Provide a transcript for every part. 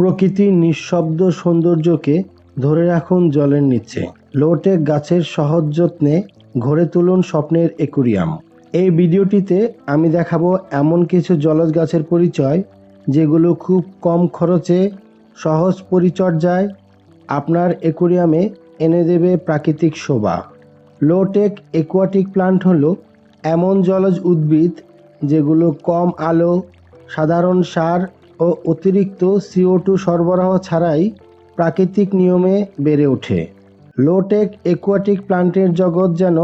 প্রকৃতির নিঃশব্দ সৌন্দর্যকে ধরে রাখুন জলের নিচে। লোটেক গাছের সহজ যত্নে ঘরে তুলুন স্বপ্নের একুরিয়াম। এই ভিডিওটিতে আমি দেখাবো এমন কিছু জলজ গাছের পরিচয়, যেগুলো খুব কম খরচে সহজ পরিচর্যায় আপনার একুরিয়ামে এনে দেবে প্রাকৃতিক শোভা। লোটেক একুয়াটিক প্লান্ট হল এমন জলজ উদ্ভিদ, যেগুলো কম আলো, সাধারণ সার ও অতিরিক্ত সিও টু সরবরাহ ছাড়াই প্রাকৃতিক নিয়মে বেড়ে ওঠে। লোটেক একুয়াটিক প্লান্টের জগৎ যেন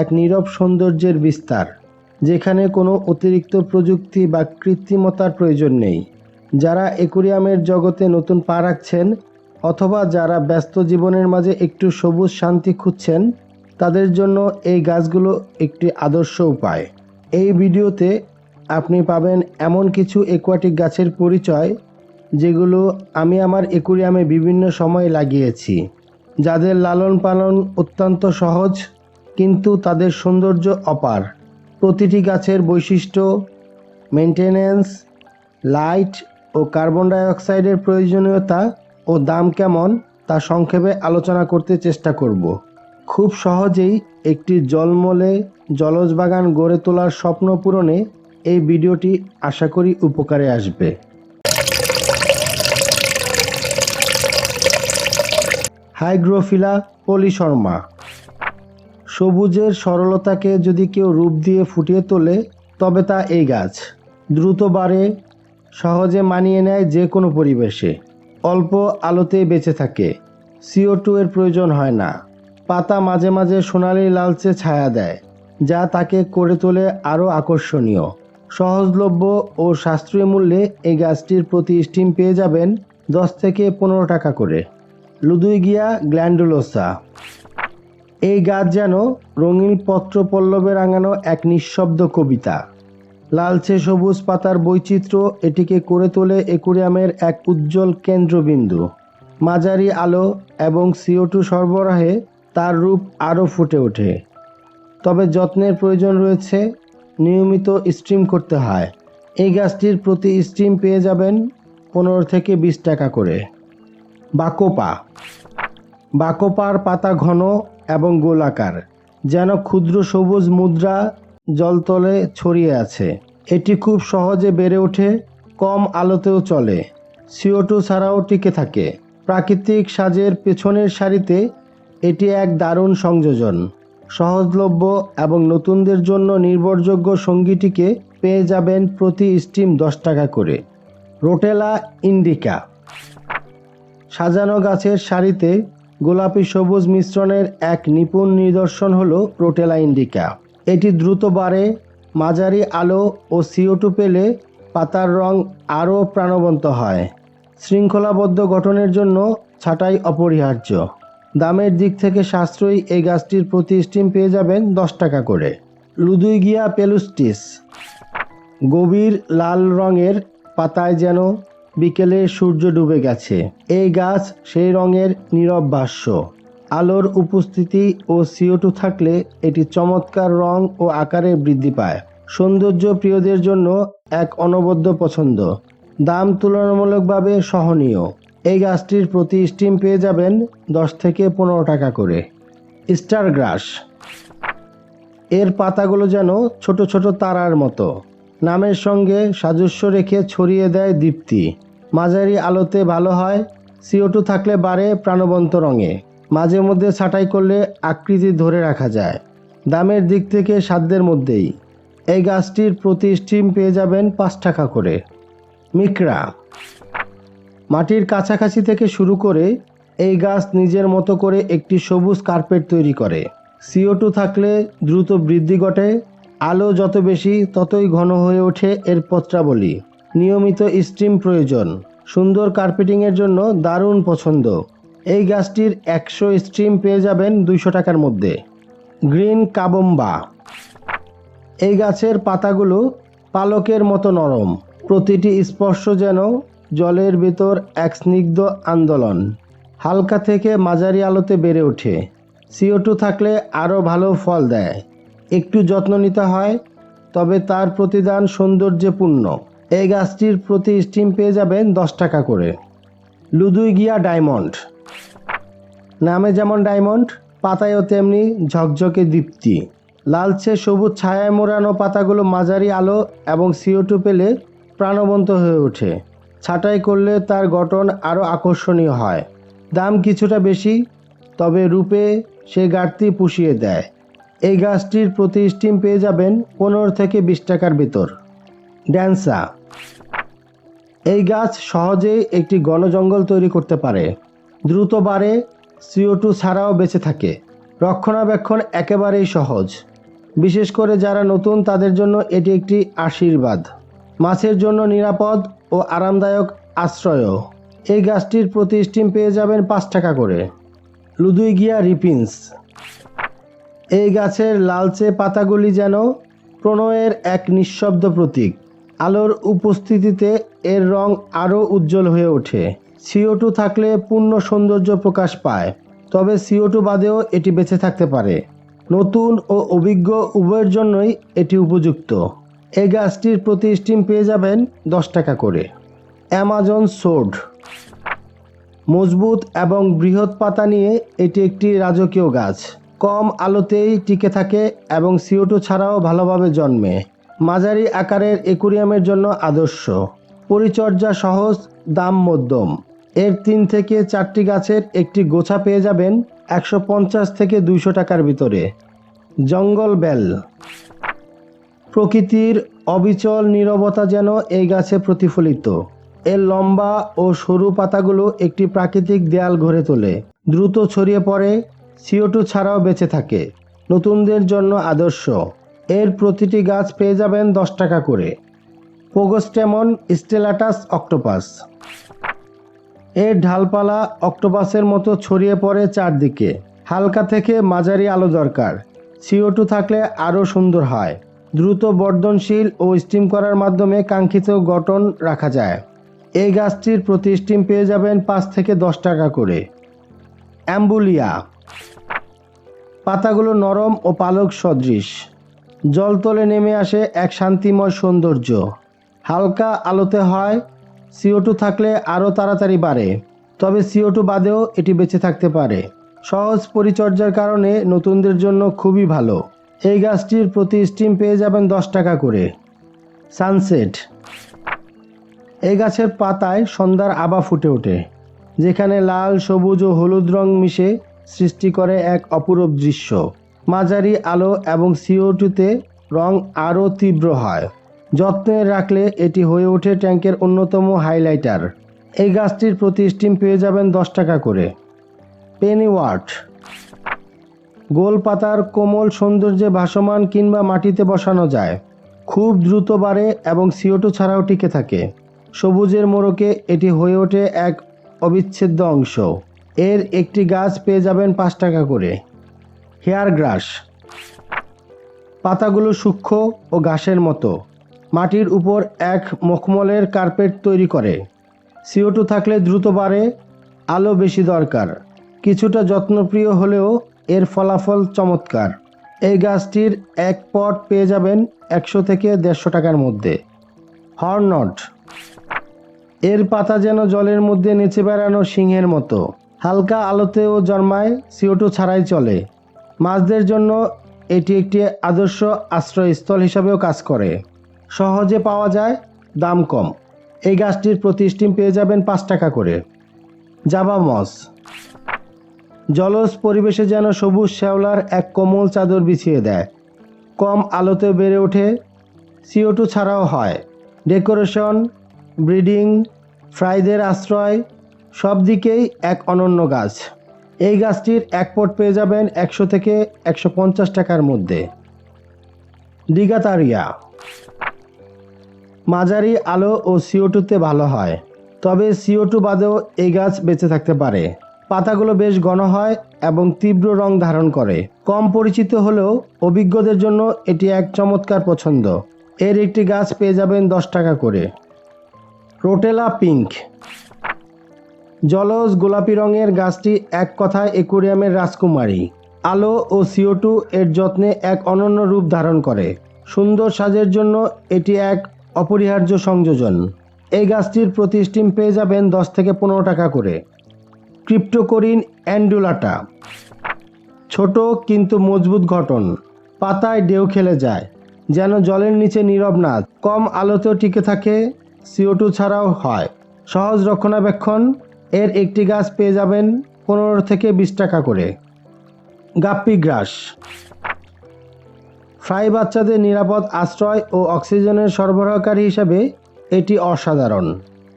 এক নীরব সৌন্দর্যের বিস্তার, যেখানে কোনো অতিরিক্ত প্রযুক্তি বা কৃত্রিমতার প্রয়োজন নেই। যারা একুরিয়ামের জগতে নতুন পা রাখছেন অথবা যারা ব্যস্ত জীবনের মাঝে একটু সবুজ শান্তি খুঁজছেন, তাদের জন্য এই গাছগুলো একটি আদর্শ উপায়। এই ভিডিওতে আপনি পাবেন এমন কিছু একুয়াটিক গাছের পরিচয়, যেগুলো আমি আমার একুরিয়ামে বিভিন্ন সময় লাগিয়েছি। যাদের লালন পালন অত্যন্ত সহজ, কিন্তু তাদের সৌন্দর্য অপার। প্রতিটি গাছের বৈশিষ্ট্য মেনটেনেন্স লাইট ও কার্বন ডাইঅক্সাইডের প্রয়োজনীয়তা ও দাম কেমন, তা সংক্ষেপে আলোচনা করতে চেষ্টা করব। খুব সহজেই একটি জলমলে জলজ বাগান গড়ে তোলার স্বপ্ন পূরণে এই ভিডিওটি আশা করি উপকারে আসবে। Hygrophila polysperma. সবুজের সরলতাকে যদি কেউ রূপ দিয়ে ফুটিয়ে তোলে, তবে তা এই গাছ। দ্রুত বাড়ে, সহজে মানিয়ে নেয় যে কোনো পরিবেশে। অল্প আলোতে বেঁচে থাকে। সিও টু এর প্রয়োজন হয় না। পাতা মাঝে মাঝে সোনালি লালচে ছায়া দেয়, যা তাকে করে তোলে আরও আকর্ষণীয়। সহজলভ্য ও সাশ্রয়ী মূল্যে এই গাছটির প্রতি স্টিম পেয়ে যাবেন দশ থেকে পনেরো টাকা করে। লুদুইগিয়া গ্ল্যান্ডুলোসা। এই গাছ যেন রঙিন পত্র পল্লবে রাঙানো এক নিঃশব্দ কবিতা। লালচে সবুজ পাতার বৈচিত্র্য এটিকে করে তোলে একুরিয়ামের এক উজ্জ্বল কেন্দ্রবিন্দু। মাঝারি আলো এবং সিও টু সরবরাহে তার রূপ আরও ফুটে ওঠে। তবে যত্নের প্রয়োজন রয়েছে নিয়মিত স্ট্রিম করতে হয়। এই গাছটির প্রতি স্ট্রিম পেয়ে যাবেন পনেরো থেকে বিশ টাকা করে। বাকোপা। বাকোপার পাতা ঘন এবং গোলাকার, যেন ক্ষুদ্র সবুজ মুদ্রা জলতলে ছড়িয়ে আছে। এটি খুব সহজে বেড়ে ওঠে, কম আলোতেও চলে। সিও টু ছাড়াও টিকে থাকে। প্রাকৃতিক সাজের পেছনের সারিতে এটি এক দারুণ সংযোজন। সহজলভ্য এবং নতুনদের জন্য নির্ভরযোগ্য সঙ্গীটিকে পেয়ে যাবেন প্রতি স্টিম দশ টাকা করে। Rotala indica. সাজানো গাছের সারিতে গোলাপি সবুজ মিশ্রণের এক নিপুণ নিদর্শন হল রোটেলা ইন্ডিকা। এটি দ্রুত বাড়ে, মাঝারি আলো ও সিও টু পেলে পাতার রং আরও প্রাণবন্ত হয়। শৃঙ্খলাবদ্ধ গঠনের জন্য ছাঁটাই অপরিহার্য। দামের দিক থেকে সাশ্রয়ী এই গাছটির প্রতি স্টিম পেয়ে যাবেন দশ টাকা করে। লুদুইগিয়া পেলুস্টিস। গভীর লাল রঙের পাতায় যেন বিকেলে সূর্য ডুবে গেছে। এই গাছ সেই রঙের নীরব ভাষ্য। আলোর উপস্থিতি ও সিও টু থাকলে এটি চমৎকার রং ও আকারে বৃদ্ধি পায়। সৌন্দর্য প্রিয়দের জন্য এক অনবদ্য পছন্দ। দাম তুলনামূলকভাবে সহনীয়। এই গাছটির প্রতি স্টিম পেয়ে যাবেন দশ থেকে পনেরো টাকা করে। Star grass. এর পাতাগুলো যেন ছোট ছোট তারার মতো। নামের সঙ্গে সাজস্য রেখে ছড়িয়ে দেয় দীপ্তি। মাঝারি আলোতে ভালো হয় সিও টু থাকলে বাড়ে প্রাণবন্ত রঙে। মাঝে মধ্যে ছাঁটাই করলে আকৃতি ধরে রাখা যায়। দামের দিক থেকে সাধ্যের মধ্যেই। এই গাছটির প্রতি স্টিম পেয়ে যাবেন পাঁচ টাকা করে। মিকরা। মাটির কাছাকাছি থেকে শুরু করে এই গাছ নিজের মতো করে একটি সবুজ কার্পেট তৈরি করে। সিও টু থাকলে দ্রুত বৃদ্ধি ঘটে, আলো যত বেশি ততই ঘন হয়ে ওঠে এর পত্রাবলী। নিয়মিত স্ট্রিম প্রয়োজন, সুন্দর কার্পেটিংয়ের জন্য দারুণ পছন্দ। এই গাছটির একশো স্ট্রিম পেয়ে যাবেন দুইশো টাকার মধ্যে। Green cabomba. এই গাছের পাতাগুলো পালকের মতো নরম, প্রতিটি স্পর্শ যেন জলের ভেতর এক স্নিগ্ধ আন্দোলন। হালকা থেকে মাঝারি আলোতে বেড়ে ওঠে। সিও টু থাকলে আরও ভালো ফল দেয়। একটু যত্ন নিতে হয়, তবে তার প্রতিদান সৌন্দর্যপূর্ণ। এই গাছটির প্রতি স্টিম পেয়ে যাবেন দশ টাকা করে। Ludwigia diamond. নামে যেমন ডায়মন্ড, পাতায়ও তেমনি ঝকঝকে দীপ্তি। লালচে সবুজ ছায়ায় মোড়ানো পাতাগুলো মাঝারি আলো এবং সিও টু পেলে প্রাণবন্ত হয়ে ওঠে। ছাঁটাই করলে তার গঠন আরও আকর্ষণীয় হয়। দাম কিছুটা বেশি, তবে রূপে সে ঘাটতি পুষিয়ে দেয়। এই গাছটির প্রতি স্টিম পেয়ে যাবেন পনেরো থেকে বিশ টাকার ভিতর। ড্যান্সা। এই গাছ সহজেই একটি গণজঙ্গল তৈরি করতে পারে। দ্রুত বাড়ে সিও টু ছাড়াও বেঁচে থাকে। রক্ষণাবেক্ষণ একেবারেই সহজ। বিশেষ করে যারা নতুন, তাদের জন্য এটি একটি আশীর্বাদ। মাছের জন্য নিরাপদ ও আরামদায়ক আশ্রয়ও। এই গাছটির প্রতি স্টিম পেয়ে যাবেন পাঁচ টাকা করে। লুদুইগিয়া রিপিন্স। এই গাছের লালচে পাতাগুলি যেন প্রণয়ের এক নিঃশব্দ প্রতীক। আলোর উপস্থিতিতে এর রং আরও উজ্জ্বল হয়ে ওঠে। সিও টু থাকলে পূর্ণ সৌন্দর্য প্রকাশ পায়, তবে সিও টু বাদেও এটি বেঁচে থাকতে পারে। নতুন ও অভিজ্ঞ উভয়ের জন্যই এটি উপযুক্ত। এই গাছটির প্রতি স্টিম পেয়ে যাবেন দশ টাকা করে। অ্যামাজন সোড মজবুত এবং বৃহৎ পাতা নিয়ে এটি একটি রাজকীয় গাছ। কম আলোতেই টিকে থাকে এবং সিওটু ছাড়াও ভালোভাবে জন্মে। মাঝারি আকারের একুরিয়ামের জন্য আদর্শ। পরিচর্যা সহজ, দাম মধ্যম। এর তিন থেকে চারটি গাছের একটি গোছা পেয়ে যাবেন একশো পঞ্চাশ থেকে দুইশো টাকার ভিতরে। জঙ্গল বেল। প্রকৃতির অবিচল নীরবতা যেন এই গাছে প্রতিফলিত। এর লম্বা ও সরু পাতাগুলো একটি প্রাকৃতিক দেয়াল গড়ে তোলে। দ্রুত ছড়িয়ে পড়ে সিও টু ছাড়াও বেঁচে থাকে। নতুনদের জন্য আদর্শ। এর প্রতিটি গাছ পেয়ে যাবেন দশ টাকা করে। Pogostemon stellatus octopus. এর ঢালপালা অক্টোপাসের মতো ছড়িয়ে পড়ে চারদিকে। হালকা থেকে মাঝারি আলো দরকার। সিও টু থাকলে আরও সুন্দর হয়। দ্রুত বর্ধনশীল ও স্টিম করার মাধ্যমে কাঙ্ক্ষিত গঠন রাখা যায়। এই গাছটির প্রতি স্টিম পেয়ে যাবেন পাঁচ থেকে দশ টাকা করে। অ্যাম্বুলিয়া। পাতাগুলো নরম ও পালক সদৃশ। জলতলে নেমে আসে এক শান্তিময় সৌন্দর্য। হালকা আলোতে হয় সিও টু থাকলে আরও তাড়াতাড়ি বাড়ে, তবে সিও টু বাদেও এটি বেঁচে থাকতে পারে। সহজ পরিচর্যার কারণে নতুনদের জন্য খুবই ভালো। এই গাছটির প্রতি স্টিম পেয়ে যাবেন দশ টাকা করে। সানসেট এই গাছের পাতায় সন্ধ্যার আবা ফুটে ওঠে, যেখানে লাল, সবুজ ও হলুদ রং মিশে সৃষ্টি করে এক অপূরূপ দৃশ্য। মাঝারি আলো এবং সিও টুতে রং আরও তীব্র হয়। যত্নে রাখলে এটি হয়ে ওঠে ট্যাঙ্কের অন্যতম হাইলাইটার। এই গাছটির প্রতি স্টিম পেয়ে যাবেন দশ টাকা করে। পেনি গোল পাতার কোমল সৌন্দর্যে ভাসমান কিংবা মাটিতে বসানো যায়। খুব দ্রুত বাড়ে এবং সিওটু ছাড়াও টিকে থাকে। সবুজের মোড়কে এটি হয়ে ওঠে এক অবিচ্ছেদ্য অংশ। এর একটি গাছ পেয়ে যাবেন পাঁচ টাকা করে। Hair grass. পাতাগুলো সূক্ষ্ম ও ঘাসের মতো। মাটির উপর এক মখমলের কার্পেট তৈরি করে। সিও টু থাকলে দ্রুত বাড়ে, আলো বেশি দরকার। কিছুটা যত্নপ্রিয় হলেও এর ফলাফল চমৎকার। এই গাছটির এক পট পেয়ে যাবেন একশো থেকে দেড়শো টাকার মধ্যে। হর্নট এর পাতা যেন জলের মধ্যে নেচে বেড়ানো সিংহের মতো। হালকা আলোতেও জন্মায়, সিওটু ছাড়াই চলে। মাছদের জন্য এটি একটি আদর্শ আশ্রয়স্থল হিসাবেও কাজ করে। সহজে পাওয়া যায়, দাম কম। এই গাছটির প্রতি স্টিম পেয়ে যাবেন পাঁচ টাকা করে। Java moss. জলজ পরিবেশে যেন সবুজ শ্যাওলার এক কোমল চাদর বিছিয়ে দেয়। কম আলোতে বেড়ে ওঠে সিও টু ছাড়াও হয়। ডেকোরেশন, ব্রিডিং, ফ্রাইদের আশ্রয়, সব দিকেই এক অনন্য গাছ। এই গাছটির এক পট পেয়ে যাবেন একশো থেকে একশো পঞ্চাশ টাকার মধ্যে। ডিগাতারিয়া। মাঝারি আলো ও সিও টুতে ভালো হয়, তবে সিও টু বাদেও এই গাছ বেঁচে থাকতে পারে। পাতাগুলো বেশ ঘন হয় এবং তীব্র রং ধারণ করে। কম পরিচিত হলেও অভিজ্ঞদের জন্য এটি এক চমৎকার পছন্দ। এর একটি গাছ পেয়ে যাবেন দশ টাকা করে। Rotala pink. জলজ গোলাপি রঙের গাছটি এক কথায় একুরিয়ামের রাজকুমারী। আলো ও সিও টু এর যত্নে এক অনন্য রূপ ধারণ করে। সুন্দর সাজের জন্য এটি এক অপরিহার্য সংযোজন। এই গাছটির প্রতি স্টিম পেয়ে যাবেন দশ থেকে পনেরো টাকা করে। ক্রিপ্টোকরিন অ্যান্ডুলাটা। ছোট কিন্তু মজবুত গঠন পাতায় ঢেউ খেলে যায়, যেন জলের নিচে নীরব নাচ কম আলোতেও টিকে থাকে সিও টু ছাড়াও হয়। সহজ রক্ষণাবেক্ষণ, এর একটি গাছ পেয়ে যাবেন পনেরো থেকে বিশ টাকা করে। গাপ্পি গ্রাস। ফ্রাই বাচ্চাদের নিরাপদ আশ্রয় ও অক্সিজেনের সরবরাহকারী হিসাবে এটি অসাধারণ।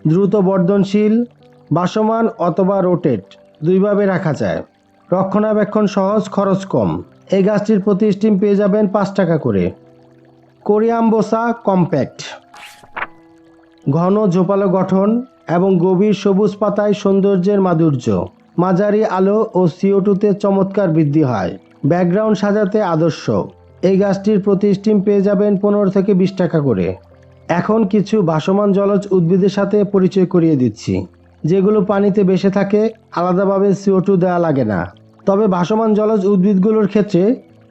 দ্রুত বর্ধনশীল বাসমান অথবা রোটেট দুইভাবে রাখা যায়। রক্ষণাবেক্ষণ সহজ, খরচ কম। এই গাছটির প্রতি স্টিম পেয়ে যাবেন পাঁচ টাকা করে। কোরিয়াম্বোসা কম্প্যাক্ট ঘন ঝোপালো গঠন এবং গভীর সবুজ পাতায় সৌন্দর্যের মাধুর্য। মাঝারি আলো ও সিও টুতে চমৎকার বৃদ্ধি হয়। ব্যাকগ্রাউন্ড সাজাতে আদর্শ। এই গাছটির প্রতি স্টিম পেয়ে যাবেন পনেরো থেকে বিশ টাকা করে। এখন কিছু ভাসমান জলজ উদ্ভিদের সাথে পরিচয় করিয়ে দিচ্ছি। যেগুলো পানিতে বেসে থাকে, আলাদাভাবে সিও টু দেওয়া লাগে না। তবে ভাসমান জলজ উদ্ভিদগুলোর ক্ষেত্রে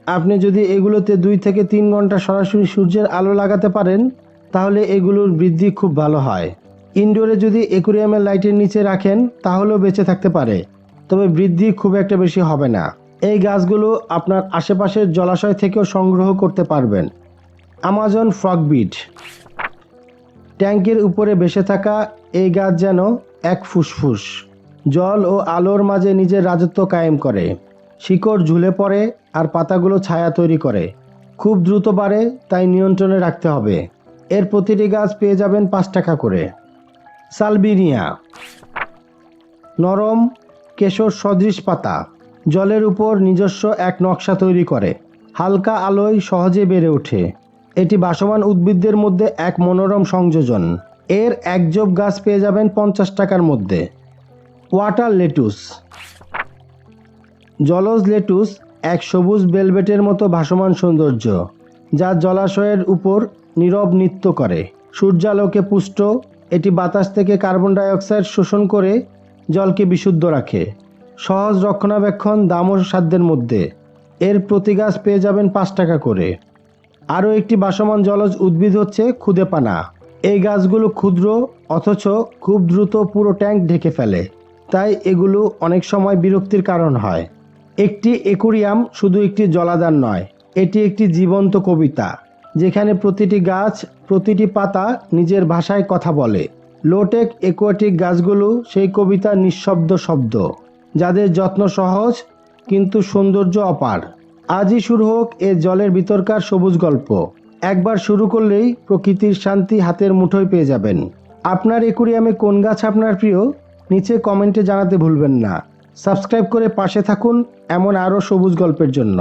আপনি যদি এগুলোতে দুই থেকে তিন ঘণ্টা সরাসরি সূর্যের আলো লাগাতে পারেন, তাহলে এগুলোর বৃদ্ধি খুব ভালো হয়। ইনডোরে যদি একুরিয়ামের লাইটের নিচে রাখেন, তাহলেও বেঁচে থাকতে পারে। তবে বৃদ্ধি খুব একটা বেশি হবে না। এই গাছগুলো আপনার আশেপাশের জলাশয় থেকেও সংগ্রহ করতে পারবেন। আমাজন ফ্রগবিট ট্যাঙ্কের উপরে বেসে থাকা এই গাছ যেন এক ফুসফুস। জল ও আলোর মাঝে নিজের রাজত্ব কায়েম করে। শিকড় ঝুলে পড়ে আর পাতাগুলো ছায়া তৈরি করে। খুব দ্রুত বাড়ে, তাই নিয়ন্ত্রণে রাখতে হবে। এর প্রতিটি গাছ পেয়ে যাবেন পাঁচ টাকা করে। সালবিনিয়া। নরম, কেশর সদৃশ পাতা। জলের উপর নিজস্ব এক নকশা তৈরি করে। হালকা আলোয় সহজে বেড়ে ওঠে। এটি বাসমান উদ্ভিদদের মধ্যে এক মনোরম সংযোজন। এর একজোপ গাছ পেয়ে যাবেন পঞ্চাশ টাকার মধ্যে। Water lettuce. জলজ লেটুস, এক সবুজ বেলভেটের মতো ভাসমান সৌন্দর্য, যা জলাশয়ের উপর নীরব নৃত্য করে। সূর্যালোকে পুষ্ট, এটি বাতাস থেকে কার্বন ডাইঅক্সাইড শোষণ করে জলকে বিশুদ্ধ রাখে। সহজ রক্ষণাবেক্ষণ দাম ও সাধ্যের মধ্যে। এর প্রতি গাছ পেয়ে যাবেন পাঁচ টাকা করে। আরও একটি বাসমান জলজ উদ্ভিদ হচ্ছে খুদেপানা এই গাছগুলো ক্ষুদ্র, অথচ খুব দ্রুত পুরো ট্যাঙ্ক ঢেকে ফেলে। তাই এগুলো অনেক সময় বিরক্তির কারণ হয়। একটি একুরিয়াম শুধু একটি জলাধার নয়, এটি একটি জীবন্ত কবিতা, যেখানে প্রতিটি গাছ, প্রতিটি পাতা নিজের ভাষায় কথা বলে। লোটেক একুয়াটিক গাছগুলো সেই কবিতার নিঃশব্দ শব্দ, যাদের যত্ন সহজ কিন্তু সৌন্দর্য অপার। আজই শুরু হোক এ জলের ভিতরকার সবুজ গল্প। একবার শুরু করলেই প্রকৃতির শান্তি হাতের মুঠোয় পেয়ে যাবেন। আপনার একুরিয়ামে কোন গাছ আপনার প্রিয়, নিচে কমেন্টে জানাতে ভুলবেন না। সাবস্ক্রাইব করে পাশে থাকুন, এমন আরও সবুজ গল্পের জন্য।